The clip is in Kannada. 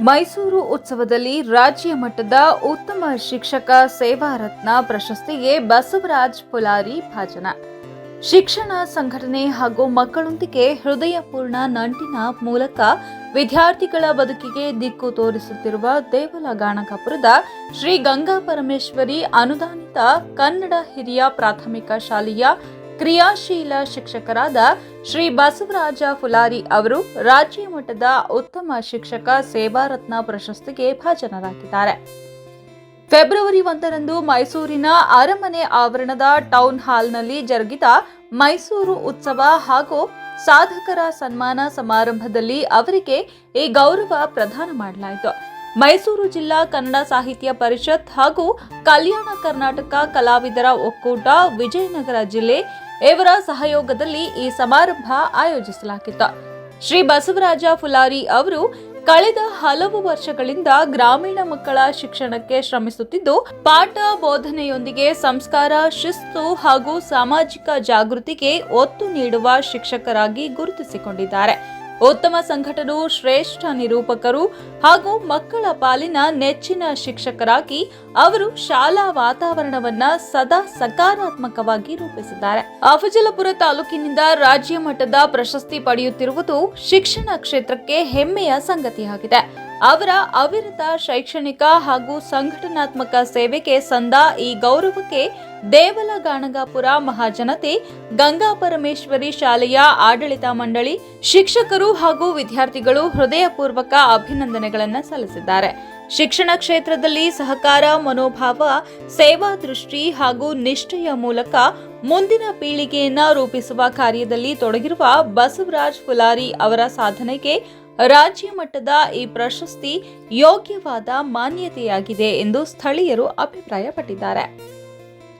ಮೈಸೂರು ಉತ್ಸವದಲ್ಲಿ ರಾಜ್ಯ ಮಟ್ಟದ ಉತ್ತಮ ಶಿಕ್ಷಕ ಸೇವಾ ರತ್ನ ಪ್ರಶಸ್ತಿಗೆ ಬಸವರಾಜ್ ಪುಲಾರಿ ಭಾಜನ. ಶಿಕ್ಷಣ ಸಂಘಟನೆ ಹಾಗೂ ಮಕ್ಕಳೊಂದಿಗೆ ಹೃದಯಪೂರ್ಣ ನಂಟಿನ ಮೂಲಕ ವಿದ್ಯಾರ್ಥಿಗಳ ಬದುಕಿಗೆ ದಿಕ್ಕು ತೋರಿಸುತ್ತಿರುವ ದೇವಲ ಗಾಣಕಾಪುರದ ಶ್ರೀ ಗಂಗಾ ಪರಮೇಶ್ವರಿ ಅನುದಾನಿತ ಕನ್ನಡ ಹಿರಿಯ ಪ್ರಾಥಮಿಕ ಶಾಲೆಯ ಕ್ರಿಯಾಶೀಲ ಶಿಕ್ಷಕರಾದ ಶ್ರೀ ಬಸವರಾಜ ಫುಲಾರಿ ಅವರು ರಾಜ್ಯ ಮಟ್ಟದ ಉತ್ತಮ ಶಿಕ್ಷಕ ಸೇವಾರತ್ನ ಪ್ರಶಸ್ತಿಗೆ ಭಾಜನರಾಗಿದ್ದಾರೆ. ಫೆಬ್ರವರಿ ಒಂದರಂದು ಮೈಸೂರಿನ ಅರಮನೆ ಆವರಣದ ಟೌನ್ ಹಾಲ್ನಲ್ಲಿ ಜರುಗಿದ ಮೈಸೂರು ಉತ್ಸವ ಹಾಗೂ ಸಾಧಕರ ಸನ್ಮಾನ ಸಮಾರಂಭದಲ್ಲಿ ಅವರಿಗೆ ಈ ಗೌರವ ಪ್ರದಾನ ಮಾಡಲಾಯಿತು. ಮೈಸೂರು ಜಿಲ್ಲಾ ಕನ್ನಡ ಸಾಹಿತ್ಯ ಪರಿಷತ್ ಹಾಗೂ ಕಲ್ಯಾಣ ಕರ್ನಾಟಕ ಕಲಾವಿದರ ಒಕ್ಕೂಟ ವಿಜಯನಗರ ಜಿಲ್ಲೆ ಇವರ ಸಹಯೋಗದಲ್ಲಿ ಈ ಸಮಾರಂಭ ಆಯೋಜಿಸಲಾಗಿತ್ತು. ಶ್ರೀ ಬಸವರಾಜ ಫುಲಾರಿ ಅವರು ಕಳೆದ ಹಲವು ವರ್ಷಗಳಿಂದ ಗ್ರಾಮೀಣ ಮಕ್ಕಳ ಶಿಕ್ಷಣಕ್ಕೆ ಶ್ರಮಿಸುತ್ತಿದ್ದು, ಪಾಠ ಬೋಧನೆಯೊಂದಿಗೆ ಸಂಸ್ಕಾರ, ಶಿಸ್ತು ಹಾಗೂ ಸಾಮಾಜಿಕ ಜಾಗೃತಿಗೆ ಒತ್ತು ನೀಡುವ ಶಿಕ್ಷಕರಾಗಿ ಗುರುತಿಸಿಕೊಂಡಿದ್ದಾರೆ. ಉತ್ತಮ ಸಂಘಟರು ಶ್ರೇಷ್ಠ ನಿರೂಪಕರು ಹಾಗೂ ಮಕ್ಕಳ ಪಾಲಿನ ನೆಚ್ಚಿನ ಶಿಕ್ಷಕರಾಗಿ ಅವರು ಶಾಲಾ ವಾತಾವರಣವನ್ನ ಸದಾ ಸಕಾರಾತ್ಮಕವಾಗಿ ರೂಪಿಸಿದ್ದಾರೆ. ಅಫಜಲಪುರ ತಾಲೂಕಿನಿಂದ ರಾಜ್ಯ ಮಟ್ಟದ ಪ್ರಶಸ್ತಿ ಪಡೆಯುತ್ತಿರುವುದು ಶಿಕ್ಷಣ ಕ್ಷೇತ್ರಕ್ಕೆ ಹೆಮ್ಮೆಯ ಸಂಗತಿಯಾಗಿದೆ. ಅವರ ಅವಿರತ ಶೈಕ್ಷಣಿಕ ಹಾಗೂ ಸಂಘಟನಾತ್ಮಕ ಸೇವೆಗೆ ಸಂದ ಈ ಗೌರವಕ್ಕೆ ದೇವಲ ಗಾಣಗಾಪುರ ಮಹಾಜನತೆ, ಗಂಗಾ ಪರಮೇಶ್ವರಿ ಶಾಲೆಯ ಆಡಳಿತ ಮಂಡಳಿ, ಶಿಕ್ಷಕರು ಹಾಗೂ ವಿದ್ಯಾರ್ಥಿಗಳು ಹೃದಯಪೂರ್ವಕ ಅಭಿನಂದನೆಗಳನ್ನು ಸಲ್ಲಿಸಿದ್ದಾರೆ. ಶಿಕ್ಷಣ ಕ್ಷೇತ್ರದಲ್ಲಿ ಸಹಕಾರ, ಮನೋಭಾವ, ಸೇವಾ ದೃಷ್ಟಿ ಹಾಗೂ ನಿಷ್ಠೆಯ ಮೂಲಕ ಮುಂದಿನ ಪೀಳಿಗೆಯನ್ನ ರೂಪಿಸುವ ಕಾರ್ಯದಲ್ಲಿ ತೊಡಗಿರುವ ಬಸವರಾಜ್ ಫುಲಾರಿ ಅವರ ಸಾಧನೆಗೆ ರಾಜ್ಯ ಮಟ್ಟದ ಈ ಪ್ರಶಸ್ತಿ ಯೋಗ್ಯವಾದ ಮಾನ್ಯತೆಯಾಗಿದೆ ಎಂದು ಸ್ಥಳೀಯರು ಅಭಿಪ್ರಾಯಪಟ್ಟಿದ್ದಾರೆ.